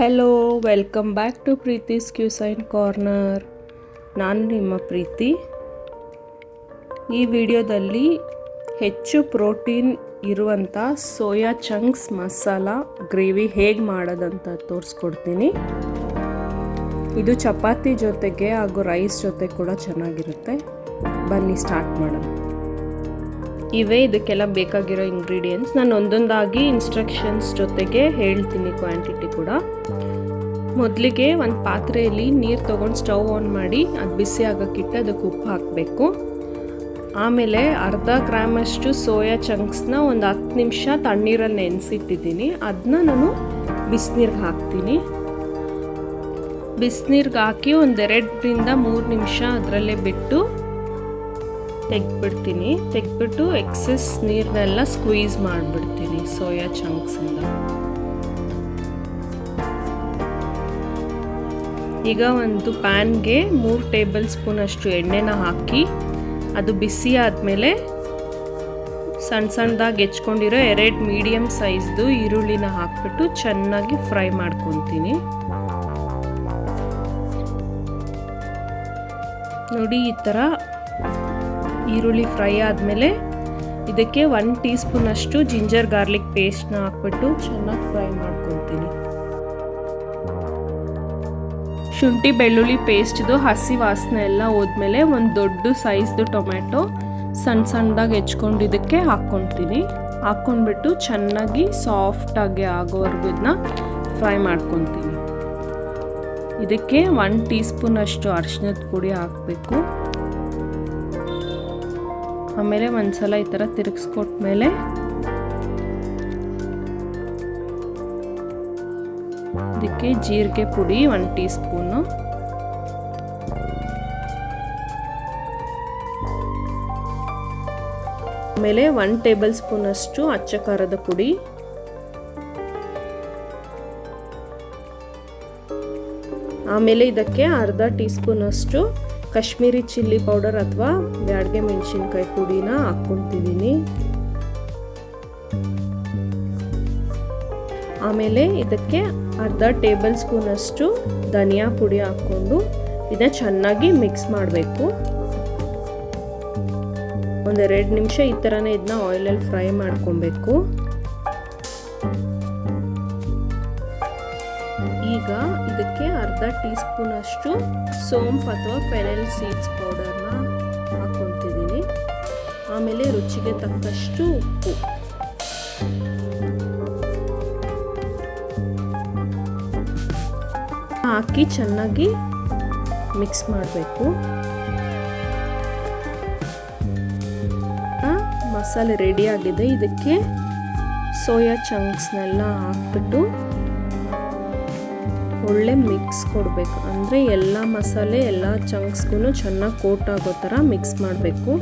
Hello welcome back to Preethi's cuisine corner ನಾನು ನಿಮ್ಮ ಪ್ರೀತಿ. ಈ ವಿಡಿಯೋದಲ್ಲಿ ಹೆಚ್ಚು ಪ್ರೋಟೀನ್ ಇರುವಂಥ ಸೋಯಾ ಚಂಕ್ಸ್ ಮಸಾಲ ಗ್ರೇವಿ ಹೇಗೆ ಮಾಡೋದಂತ ತೋರಿಸ್ಕೊಡ್ತೀನಿ. ಇದು ಚಪಾತಿ ಜೊತೆಗೆ ಹಾಗೂ ರೈಸ್ ಜೊತೆ ಕೂಡ ಚೆನ್ನಾಗಿರುತ್ತೆ. ಬನ್ನಿ ಸ್ಟಾರ್ಟ್ ಮಾಡೋಣ. ಇವೇ, ಇದಕ್ಕೆಲ್ಲ ಬೇಕಾಗಿರೋ ಇಂಗ್ರೀಡಿಯೆಂಟ್ಸ್ ನಾನು ಒಂದೊಂದಾಗಿ ಇನ್ಸ್ಟ್ರಕ್ಷನ್ಸ್ ಜೊತೆಗೆ ಹೇಳ್ತೀನಿ ಕ್ವಾಂಟಿಟಿ ಕೂಡ. ಮೊದಲಿಗೆ ಒಂದು ಪಾತ್ರೆಯಲ್ಲಿ ನೀರು ತೊಗೊಂಡು ಸ್ಟವ್ ಆನ್ ಮಾಡಿ, ಅದು ಬಿಸಿ ಆಗೋಕ್ಕಿಟ್ಟು ಅದಕ್ಕೆ ಉಪ್ಪು ಹಾಕಬೇಕು. ಆಮೇಲೆ ಅರ್ಧ ಗ್ರಾಮಷ್ಟು ಸೋಯಾ ಚಂಕ್ಸ್ನ ಒಂದು ಹತ್ತು ನಿಮಿಷ ತಣ್ಣೀರಲ್ಲಿ ನೆನೆಸಿಟ್ಟಿದ್ದೀನಿ. ಅದನ್ನ ನಾನು ಬಿಸಿನೀರಿಗೆ ಹಾಕ್ತೀನಿ. ಬಿಸಿನೀರಿಗೆ ಹಾಕಿ ಒಂದೆರಡರಿಂದ ಮೂರು ನಿಮಿಷ ಅದರಲ್ಲೇ ಬಿಟ್ಟು ತೆಗ್ದ್ಬಿಡ್ತೀನಿ. ತೆಗ್ದ್ಬಿಟ್ಟು ಎಕ್ಸಸ್ ನೀರನ್ನೆಲ್ಲ ಸ್ಕ್ವೀಸ್ ಮಾಡಿಬಿಡ್ತೀನಿ ಸೋಯಾ ಚಂಕ್ಸಿಂದ ಈಗ ಒಂದು ಪ್ಯಾನ್ಗೆ ಮೂರು ಟೇಬಲ್ ಸ್ಪೂನ್ ಅಷ್ಟು ಎಣ್ಣೆನ ಹಾಕಿ, ಅದು ಬಿಸಿ ಆದಮೇಲೆ ಸಣ್ಣ ಸಣ್ಣದಾಗಿ ಹೆಚ್ಕೊಂಡಿರೋ ಎರಡು ಮೀಡಿಯಮ್ ಸೈಜ್ದು ಈರುಳ್ಳಿನ ಹಾಕ್ಬಿಟ್ಟು ಚೆನ್ನಾಗಿ ಫ್ರೈ ಮಾಡ್ಕೊತೀನಿ. ನೋಡಿ ಈ ಥರ ಈರುಳ್ಳಿ ಫ್ರೈ ಆದಮೇಲೆ ಇದಕ್ಕೆ ಒನ್ ಟೀ ಸ್ಪೂನ್ ಅಷ್ಟು ಜಿಂಜರ್ ಗಾರ್ಲಿಕ್ ಪೇಸ್ಟ್ನ ಹಾಕ್ಬಿಟ್ಟು ಚೆನ್ನಾಗಿ ಫ್ರೈ ಮಾಡ್ಕೊತೀನಿ ಶುಂಠಿ ಬೆಳ್ಳುಳ್ಳಿ ಪೇಸ್ಟ್ದು ಹಸಿ ವಾಸನೆ ಎಲ್ಲ ಹೋದ್ಮೇಲೆ ಒಂದು ದೊಡ್ಡ ಸೈಜ್ದು ಟೊಮ್ಯಾಟೊ ಸಣ್ಣ ಸಣ್ಣದಾಗಿ ಹೆಚ್ಕೊಂಡು ಇದಕ್ಕೆ ಹಾಕ್ಕೊತೀನಿ ಹಾಕ್ಕೊಂಡ್ಬಿಟ್ಟು ಚೆನ್ನಾಗಿ ಸಾಫ್ಟಾಗಿ ಆಗೋವರೆಗೂ ಇದನ್ನ ಫ್ರೈ ಮಾಡ್ಕೊತೀನಿ ಇದಕ್ಕೆ ಒನ್ ಟೀ ಸ್ಪೂನ್ ಅಷ್ಟು ಅರಿಶಿನದ ಪುಡಿ ಹಾಕಬೇಕು. ಆಮೇಲೆ ಒಂದ್ಸಲ ಈ ಥರ ತಿರುಗಿಸ್ಕೊಟ್ಮೇಲೆ ಇದಕ್ಕೆ ಜೀರಿಗೆ ಪುಡಿ ಒನ್ ಟೀ ಸ್ಪೂನು ಆಮೇಲೆ ಒನ್ ಟೇಬಲ್ ಸ್ಪೂನಷ್ಟು ಅಚ್ಚ ಖಾರದ ಪುಡಿ. ಆಮೇಲೆ ಇದಕ್ಕೆ ಅರ್ಧ ಟೀ ಸ್ಪೂನ್ ಅಷ್ಟು ಕಾಶ್ಮೀರಿ ಚಿಲ್ಲಿ ಪೌಡರ್ ಅಥವಾ ಬ್ಯಾಡ್ಗೆ ಮೆಣಸಿನ್ಕಾಯಿ ಪುಡಿನ ಹಾಕ್ಕೊತಿದ್ದೀನಿ. ಆಮೇಲೆ ಇದಕ್ಕೆ ಅರ್ಧ ಟೇಬಲ್ ಸ್ಪೂನಷ್ಟು ಧನಿಯಾ ಪುಡಿ ಹಾಕ್ಕೊಂಡು ಇದನ್ನ ಚೆನ್ನಾಗಿ ಮಿಕ್ಸ್ ಮಾಡಬೇಕು. ಒಂದೆರಡು ನಿಮಿಷ ಈ ಥರನೇ ಇದನ್ನ ಆಯಿಲಲ್ಲಿ ಫ್ರೈ ಮಾಡ್ಕೊಬೇಕು. ಇದಕ್ಕೆ ಅರ್ಧ ಟೀ ಸ್ಪೂನ್ ಅಷ್ಟು ಸೋಂಪು ಅಥವಾ ಫೆನೆಲ್ ಸೀಡ್ಸ್ ಪೌಡರ್ನ ಹಾಕ್ಕೊತಿದ್ದೀನಿ. ಆಮೇಲೆ ರುಚಿಗೆ ತಕ್ಕಷ್ಟು ಉಪ್ಪು. ಹಾಕಿ ಚೆನ್ನಾಗಿ ಮಿಕ್ಸ್ ಮಾಡಬೇಕು. ಮಸಾಲೆ ರೆಡಿ ಆಗಿದೆ. ಇದಕ್ಕೆ ಸೋಯಾ ಚಂಕ್ಸ್ನೆಲ್ಲ ಹಾಕ್ಬಿಟ್ಟು ಒಳ್ಳೆ ಮಿಕ್ಸ್ ಕೊಡಬೇಕು. ಅಂದರೆ ಎಲ್ಲ ಮಸಾಲೆ, ಎಲ್ಲ ಚಂಕ್ಸ್ಗೂ ಚೆನ್ನಾಗಿ ಕೋಟ್ ಆಗೋ ಥರ ಮಿಕ್ಸ್ ಮಾಡಬೇಕು.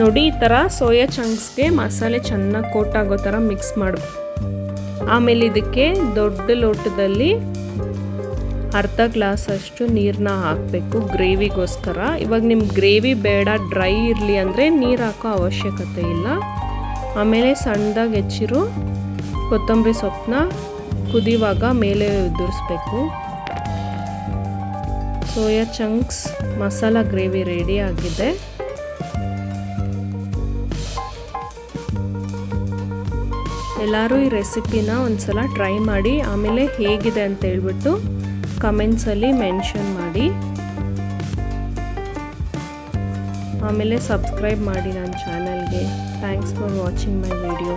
ನೋಡಿ, ಈ ಥರ ಸೋಯಾ ಚಂಕ್ಸ್ಗೆ ಮಸಾಲೆ ಚೆನ್ನಾಗಿ ಕೋಟ್ ಆಗೋ ಥರ ಮಿಕ್ಸ್ ಮಾಡಬೇಕು ಆಮೇಲೆ ಇದಕ್ಕೆ ದೊಡ್ಡ ಲೋಟದಲ್ಲಿ ಅರ್ಧ ಗ್ಲಾಸ್ ಅಷ್ಟು ನೀರನ್ನ ಹಾಕಬೇಕು ಗ್ರೇವಿಗೋಸ್ಕರ. ಇವಾಗ ನಿಮ್ಮ ಗ್ರೇವಿ ಬೇಡ, ಡ್ರೈ ಇರಲಿ ಅಂದರೆ ನೀರು ಹಾಕೋ ಅವಶ್ಯಕತೆ ಇಲ್ಲ. ಆಮೇಲೆ ಸಣ್ಣದಾಗಿ ಹೆಚ್ಚಿರೋ ಕೊತ್ತಂಬರಿ ಸೊಪ್ಪನ್ನ ಕುದಿಯುವಾಗ ಮೇಲೆ ಉದುರಿಸ್ಬೇಕು. Soya chunks, masala gravy ready ಆಗಿದೆ. ಎಲ್ಲರೂ ಈ ರೆಸಿಪಿನ ಒಂದು ಸಲ ಟ್ರೈ ಮಾಡಿ. ಆಮೇಲೆ ಹೇಗಿದೆ ಅಂತ ಹೇಳ್ಬಿಟ್ಟು ಕಮೆಂಟ್ಸಲ್ಲಿ ಮೆನ್ಷನ್ ಮಾಡಿ. ಆಮೇಲೆ ಸಬ್ಸ್ಕ್ರೈಬ್ ಮಾಡಿ ನನ್ನ ಚಾನಲ್ಗೆ thanks for watching my video